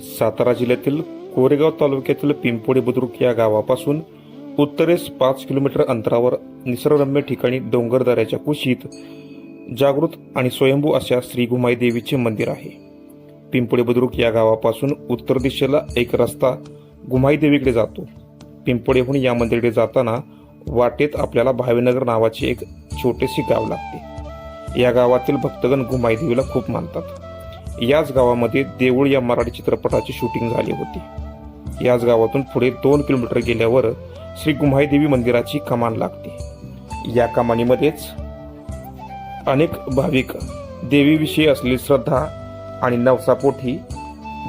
सातारा जिल्ह्यातील कोरेगाव तालुक्यातील पिंपोडे बुद्रुक या गावापासून उत्तरेस पाच किलोमीटर अंतरावर निसर्गरम्य ठिकाणी डोंगरदऱ्याच्या कुशीत जागृत आणि स्वयंभू अशा श्री गुमाई देवीचे मंदिर आहे. पिंपोडे बुद्रुक या गावापासून उत्तर दिशेला एक रस्ता गुमाई देवीकडे जातो. पिंपोडेहून या मंदिराकडे जाताना वाटेत आपल्याला भावेनगर नावाचे एक छोटेसे गाव लागते. या गावातील भक्तगण गुमाई देवीला खूप मानतात. याच गावामध्ये देऊळ या मराठी चित्रपटाची शूटिंग झाली होती. याच गावातून पुढे दोन किलोमीटर गेल्यावर श्री गुमाईदेवी मंदिराची कमान लागते. या कमानीमध्येच अनेक भाविक देवीविषयी असलेली श्रद्धा आणि नवसापोटी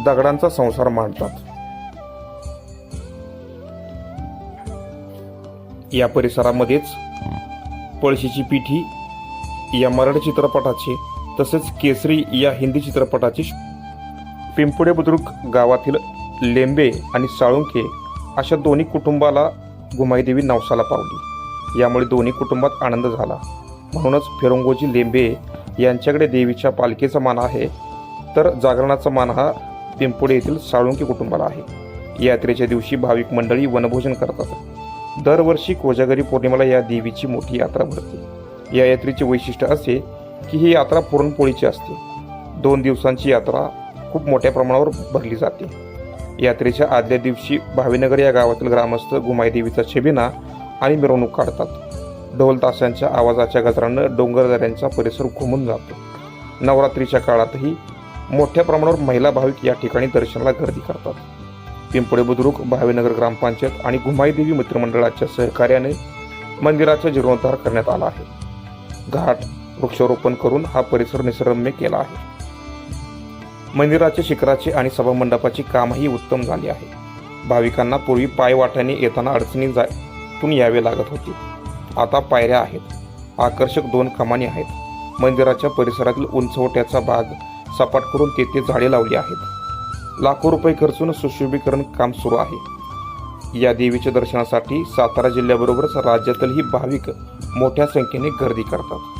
दगडांचा संसार मांडतात. या परिसरामध्येच पळशीची पिठी या मराठी चित्रपटाचे तसेच केसरी या हिंदी चित्रपटाची पिंपुडे बुद्रुक गावातील लेंबे आणि साळुंखे अशा दोन्ही कुटुंबाला गुमाईदेवी नवसाला पावली. यामुळे दोन्ही कुटुंबात आनंद झाला. म्हणूनच फिरंगोजी लेंबे यांच्याकडे देवीच्या पालखीचा मान आहे. तर जागरणाचा मान हा पिंपुडे येथील साळुंके कुटुंबाला आहे. यात्रेच्या दिवशी भाविक मंडळी वनभोजन करतात. दरवर्षी कोजागरी पौर्णिमेला या देवीची मोठी यात्रा भरते. या यात्रेचे वैशिष्ट्य असे की ही यात्रा पुरणपोळीची असते. दोन दिवसांची यात्रा खूप मोठ्या प्रमाणावर भरली जाते. यात्रेच्या आदल्या दिवशी भावीनगर या गावातील ग्रामस्थ गुमाई देवीचा आणि मिरवणूक काढतात. ढोल ताशांच्या आवाजाच्या गजरानं डोंगरदऱ्यांचा परिसर घुमून जातो. नवरात्रीच्या काळातही मोठ्या प्रमाणावर महिला भाविक या ठिकाणी दर्शनाला गर्दी करतात. पिंपळे बुद्रुक भावीनगर ग्रामपंचायत आणि घुमाईदेवी मित्रमंडळाच्या सहकार्याने मंदिराचा जीर्णोद्धार करण्यात आला आहे. घाट वृक्षारोपण करून हा परिसर निसर्गम्य केला आहे. मंदिराचे शिखराचे आणि सभामंडपाचे कामही उत्तम झाले आहे. भाविकांना पूर्वी पायवाटाने येताना अडचणी जातून यावे लागत होते. आता पायऱ्या आहेत. आकर्षक दोन कमानी आहेत. मंदिराच्या परिसरातील उंचवट्याचा भाग सपाट करून तेथे झाडे लावली आहेत. लाखो रुपये खर्चून सुशोभीकरण काम सुरू आहे. या देवीच्या दर्शनासाठी सातारा जिल्ह्याबरोबरच राज्यातीलही भाविक मोठ्या संख्येने गर्दी करतात.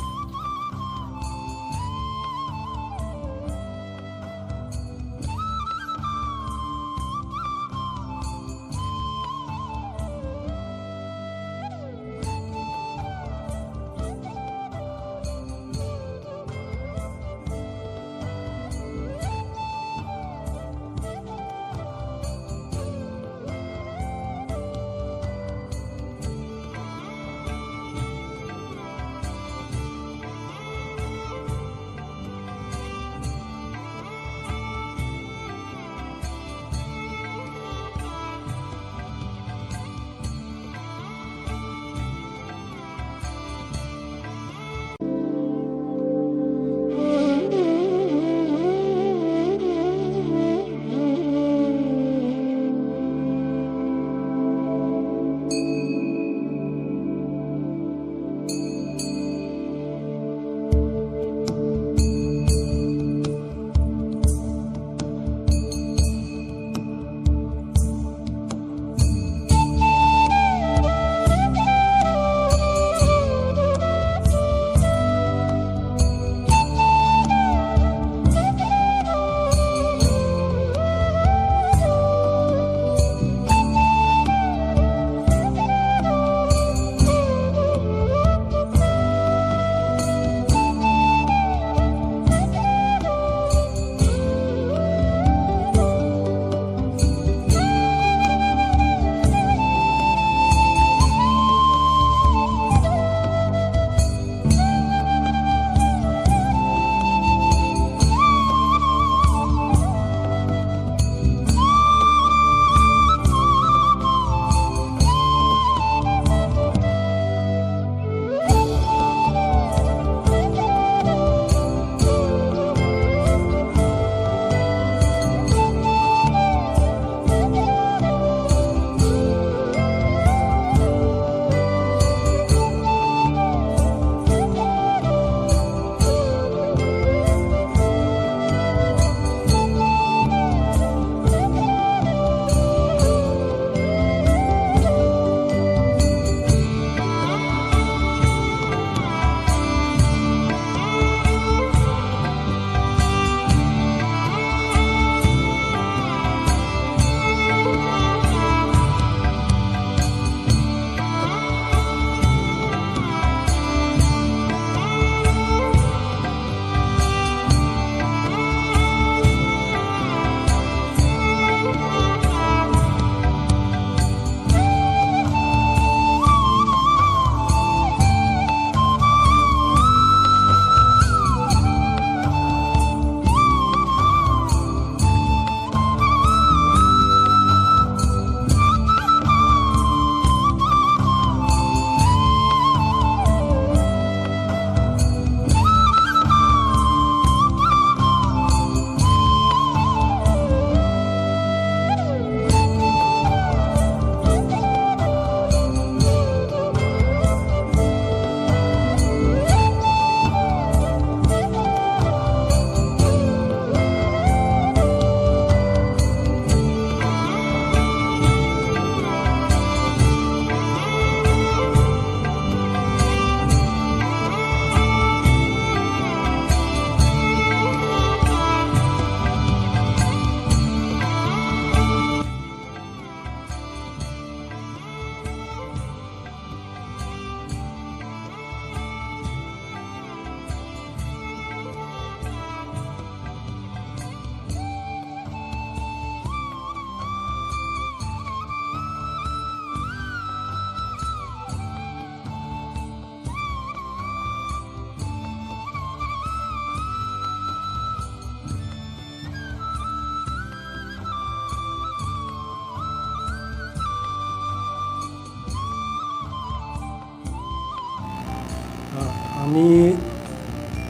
आम्ही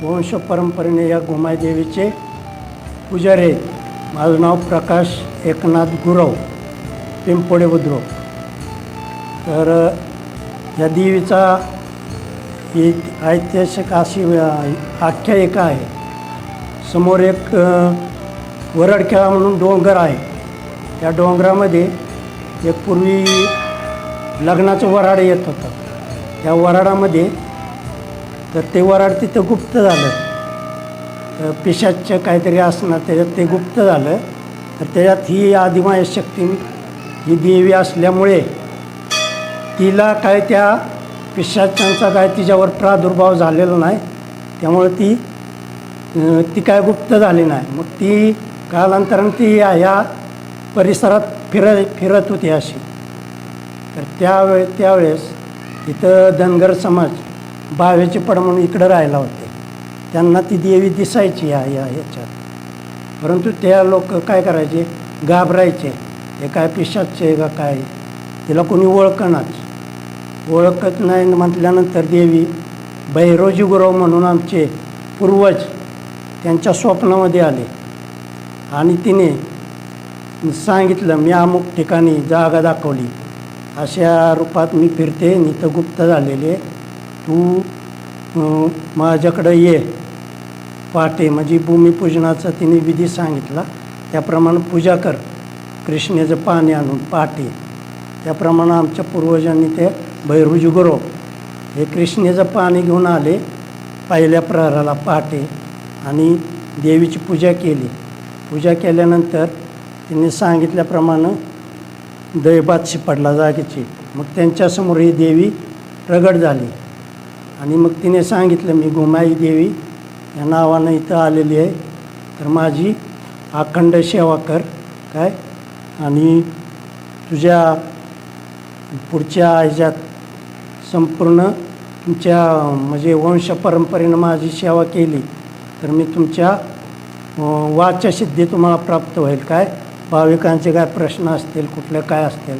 वंश परंपरेने या गोमायदेवीचे पुजारी आहेत. माझं नाव प्रकाश एकनाथ गुरव पिंपोडे बुद्रव तर या देवीचा एक ऐतिहासिक अशी आख्यायिका आहे. समोर एक वरडखेळा म्हणून डोंगर आहे. त्या डोंगरामध्ये एक पूर्वी लग्नाचं वराड येत होतं. त्या वराडामध्ये तर ते वराड तिथं गुप्त झालं. तर पिशाचं काहीतरी असणार त्याच्यात ते गुप्त झालं. तर त्याच्यात ही आदिमाय शक्ती ही देवी असल्यामुळे तिला काय त्या पिशाच्यांचा काय तिच्यावर प्रादुर्भाव झालेला नाही. त्यामुळे ती ती काय गुप्त झाली नाही. मग ती कालांतरानं ती या ह्या परिसरात फिर फिरत होती अशी. तर त्यावेळे त्यावेळेस इथं धनगर समाज बावेचे पड म्हणून इकडं राहायला होते. त्यांना ती देवी दिसायची या या ह्याच्यात. परंतु त्या लोक काय करायचे? घाबरायचे. हे काय पिशाचे का काय? तिला कोणी ओळखणाच ओळखत नाही म्हटल्यानंतर देवी भैरोजी गुरव म्हणून आमचे पूर्वज त्यांच्या स्वप्नामध्ये आले. आणि तिने सांगितलं मी अमुक ठिकाणी जागा दाखवली. अशा रूपात मी फिरते. आणि गुप्त झालेले. तू माझ्याकडं ये. पहाटे म्हणजे भूमिपूजनाचा तिने विधी सांगितला. त्याप्रमाणे पूजा कर. कृष्णेचं पाणी आणून पहाटे त्याप्रमाणे आमच्या पूर्वजांनी ते भैरुजी गुरव. हे कृष्णेचं पाणी घेऊन आले. पहिल्या प्रहराला पहाटे आणि देवीची पूजा केली. पूजा केल्यानंतर त्यांनी सांगितल्याप्रमाणे दैबात शिपडला जागेची. मग त्यांच्यासमोर ही देवी प्रगट झाली. आणि मग तिने सांगितलं मी गोमाई देवी या नावानं इथं आलेली आहे. तर माझी अखंड सेवा कर. काय? आणि तुझ्या पुढच्या ह्याच्यात संपूर्ण तुमच्या म्हणजे वंश परंपरेनं माझी सेवा केली तर मी तुमच्या अं, वाचसिद्धी तुम्हाला प्राप्त होईल. काय? भाविकांचे काय प्रश्न असतील कुठले काय असतील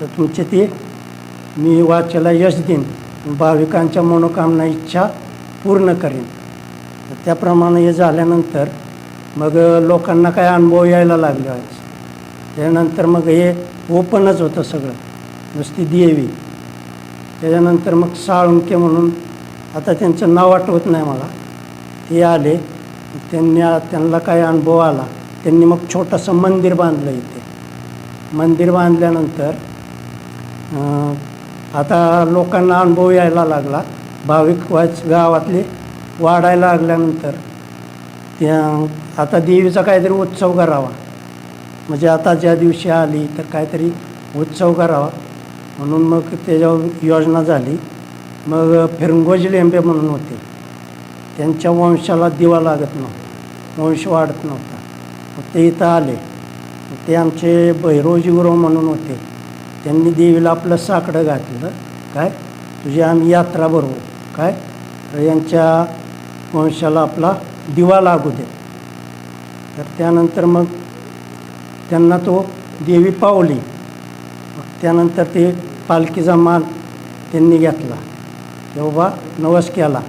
तर तुमचे ते मी वाचायला यश देईन. भाविकांच्या मनोकामना इच्छा पूर्ण करेन. त्याप्रमाणे हे झाल्यानंतर मग लोकांना काय अनुभव यायला लागले व्हायचे त्यानंतर मग हे ओपनच होतं सगळं नुसती देवी. त्याच्यानंतर मग साळुंके म्हणून आता त्यांचं नाव आठवत नाही मला. ते आले त्यांनी त्यांना काय अनुभव आला? त्यांनी मग छोटंसं मंदिर बांधलं इथे. मंदिर बांधल्यानंतर आता लोकांना अनुभव यायला लागला. भाविक वाच गावातले वाढायला लागल्यानंतर त्या आता देवीचा काहीतरी उत्सव करावा. म्हणजे आता ज्या दिवशी आली तर काहीतरी उत्सव करावा. म्हणून मग त्याच्यावर योजना झाली. मग फिरंगोज लेंबे म्हणून होते. त्यांच्या वंशाला दिवा लागत नव्हता. वंश वाढत नव्हता. मग ते इथं आले. ते आमचे भैरोजी गुरु म्हणून होते. त्यांनी देवीला आपलं साकडं घातलं. काय? तुझी आम्ही यात्रा भरवू. काय? तर यांच्या वंशाला आपला दिवा लागू दे. तर त्यानंतर मग त्यांना तो देवी पावली. मग त्यानंतर ते पालखीचा मान त्यांनी घेतला. की बाबा नवस केला.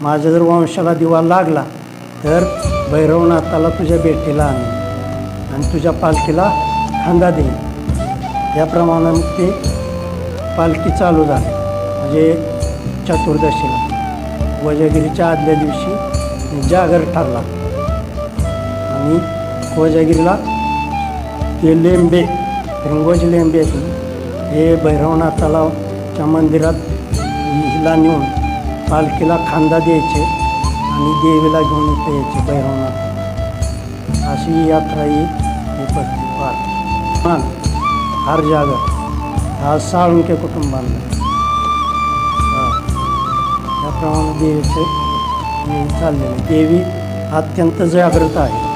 माझ्या जर वंशाला दिवा लागला तर भैरवनाथाला तुझ्या भेटीला आण. आणि तुझ्या पालखीला खांदा देईन याप्रमाणे मग ते पालखी चालू झाली. म्हणजे चतुर्दशीला. वजागिरीच्या आदल्या दिवशी जागर ठरला. आणि कोजागिरीला ते लेंबे रंगोजी लेंबे आहेत हे भैरवनाथ तलावच्या मंदिरात हिला नेऊन पालखीला खांदा द्यायचे आणि देवीला घेऊन इथे यायचे भैरवनाथ. अशी यात्रा ही ही पार हां हर जागर हा। साळुंके कुटुंबांना हां त्याप्रमाणे देवीचे चाललेले देवी अत्यंत जागृत आहे